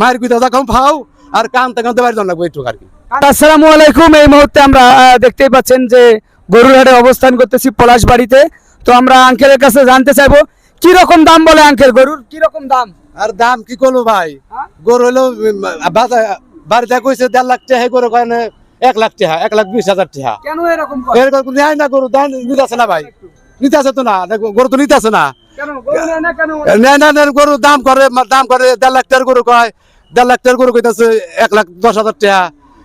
মায়ের কুইতে কম ফাও আর কানতে কানতে বাড়ি যান লাগবে একটু আর কি। আসসালামু আলাইকুম। এই মুহূর্তে আমরা দেখতেই পাচ্ছেন যে গরুরহাটে অবস্থান করতেছি পলাশ বাড়িতে তো আমরা আঙ্কেলের কাছে জানতে চাইব কি রকম দাম বলে আঙ্কেল গরুর? কি রকম দাম? আর দাম কি করব ভাই? হ্যাঁ? গরু হলো বাড়িতে কইছে দেড় লাখ টাকা গরু কয় এক লাখ টাকা এক লাখ বিশ হাজার টাকা। কেন এরকম এরকম না গরু দাম নিতে না ভাই। নিতে আছে তো না? গরু তো নিতে আছে না? গরু না না গরু দাম করে দাম করে দেড় লাখ টাকার গরু কয় দেড় লাখ টাকার গরু কইতাছে এক লাখ দশ হাজার টাকা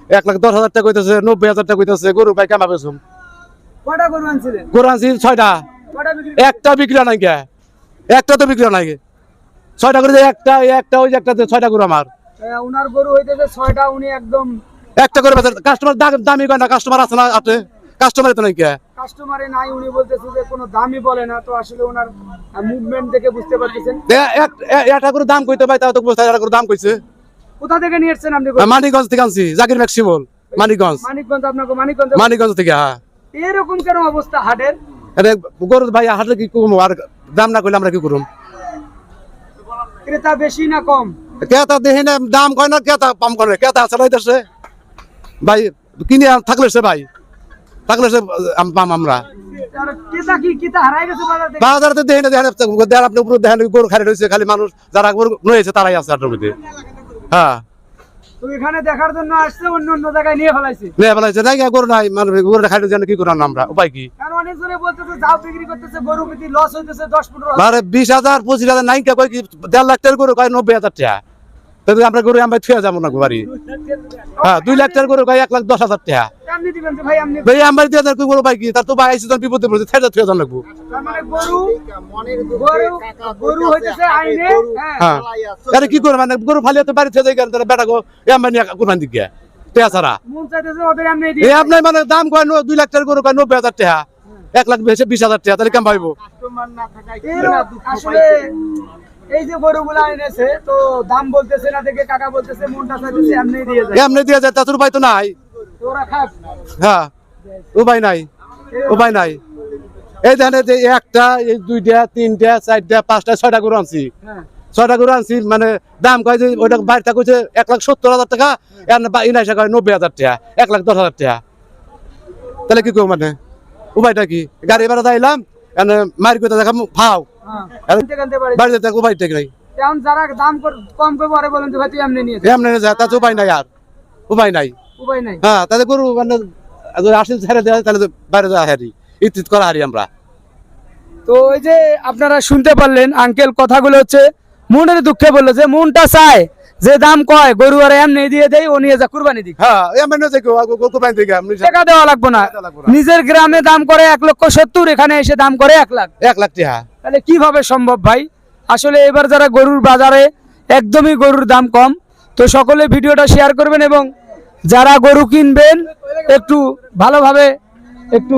এক লাখ দশ হাজার টাকা কইতাছে নব্বই হাজার টাকা কইতাছে গরু ভাই কেমন পেছুম গরু আনছি ছয়টা। একটা বিক্রি নাই কে একটা তো বিক্রি নাই গে। ছয়টা করে একটা একটা ওই একটা ছয়টা গরু আমার। উনার গরু হইতেছে ছয়টা উনি একদম একটা করে কাস্টমার দামি কয় না কাস্টমার আছে না আছে। কাস্টমার তো নাই কে কাস্টমারে নাই উনি বলতেছে যে কোনো দামই বলে না। তো আসলে ওনার মুভমেন্ট দেখে বুঝতে পারতেছেন। এ- এক- এ- একটা করে দাম কইতে পাই তাও তো বুঝতে একটা করে দাম কইছে। কোথা থেকে নিয়ে এসছেন আপনি? মানিকগঞ্জ থেকে আনছি জাকির ম্যাক্সিমল মানিকগঞ্জ। মানিকগঞ্জ আপনাকে মানিকগঞ্জ মানিকগঞ্জ থেকে হ্যাঁ। এরকম কেন অবস্থা হাটের? আরে গরু ভাই হাটলে কি করব আর দাম না করলে আমরা কি করুম? ক্রেতা বেশি না কম? কেতা দেখি না দাম কয় না কেতা পাম করে আছে নাই ভাই কিনে আন- থাকলে সে ভাই। পাম আমরা। বাজার দেখেন আপনি উপরে দেখেন গরু খালি রয়েছে খালি মানুষ যারা গরু রয়েছে তারাই আছে মধ্যে। হ্যাঁ। এখানে দেখার জন্য আসছে অন্য অন্য জায়গায় নিয়ে ফেলাইছে। নে বলাইছে নাই গরু নাই মানে গরু খালি যেন কি করার আমরা উপায় কি? কারণ অনেকজনে বলতেছে যাও বিক্রি করতেছে গরু বিক্রি লস হইতেছে দশ পনেরো আরে বিশ হাজার পঁচিশ হাজার নাই কয় কি দেড় লাখ টাকার গরু কয় নব্বই হাজার টাকা। তাহলে আমরা গরু আমরা থুয়ে যাব না বাড়ি? হ্যাঁ দুই লাখ টাকার গরু কয় এক লাখ দশ হাজার টাকা। ভাই আমার দিয়ে গরু পাই কি? তার তো ভাই আইসি বিপদে পড়ছে থাইটা থুয়ে যান লাগবো। মানে হ্যাঁ। হ্যাঁ। কি করবে? মানে গরু ফালিয়ে তো বাড়ি থুয়ে কেন তাহলে বেটা গো এ আমার নিয়ে কোরবান দিকে টেয়া ছাড়া। মন এই আপনার মানে দাম কয় দুই লাখ টাকার গরু কয় নব্বই হাজার টাকা। এক লাখ বেশি হাজার টাকা তাহলে কেমন আসলে এই যে গরুগুলো এনেছে তো দাম বলতেছে না দেখে কাকা বলতেছে মনটা চাইতেছে এমনি দিয়ে যায় এমনি দিয়ে যায় তার উপায় তো নাই। তো ওরা খাক। হ্যাঁ উপায় নাই উপায় নাই। এই দেখেন যে একটা এই দুইটা তিনটা চারটা পাঁচটা ছয়টা গরু আনছি। হ্যাঁ। ছয়টা গরু আনছি মানে দাম কয় যে ওইটা বাড়িটা কইছে এক লাখ সত্তর হাজার টাকা ইনাইসা কয় নব্বই হাজার টাকা এক লাখ দশ হাজার টাকা। তাহলে কি করব মানে? উপায়টা কি? গাড়ি ভাড়া যাইলাম এনে মারি কথা দেখাম ফাও। হ্যাঁ। বাড়িতে থাক উপায়টা কি নাই এখন যারা দাম কম করে পরে বলেন যে ভাই তুই এমনি নিয়ে এমনি যায় তাতে উপায় নাই আর। উপায় নাই। উপায় নাই। হ্যাঁ তাতে গরু মানে যদি আসিল ছেড়ে দেয় তাহলে তো বাইরে যাওয়া হারি। ইতিত করা হারি আমরা। তো ওই যে আপনারা শুনতে পারলেন আঙ্কেল কথাগুলো হচ্ছে মনের দুঃখে বলল যে মনটা চায় যে দাম কয় গরু আর এমনি দিয়ে দেয় ও নিয়ে যা কুরবানি দিক। হ্যাঁ এমনি কোরবানি আমি টাকা দেওয়া লাগবে না। নিজের গ্রামে দাম করে এক লক্ষ সত্তর এখানে এসে দাম করে এক লাখ। এক লাখ টাকা তাহলে কীভাবে সম্ভব ভাই? আসলে এবার যারা গরুর বাজারে একদমই গরুর দাম কম, তো সকলে ভিডিওটা শেয়ার করবেন এবং যারা গরু কিনবেন, একটু ভালোভাবে একটু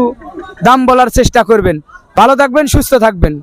দাম বলার চেষ্টা করবেন। ভালো থাকবেন, সুস্থ থাকবেন।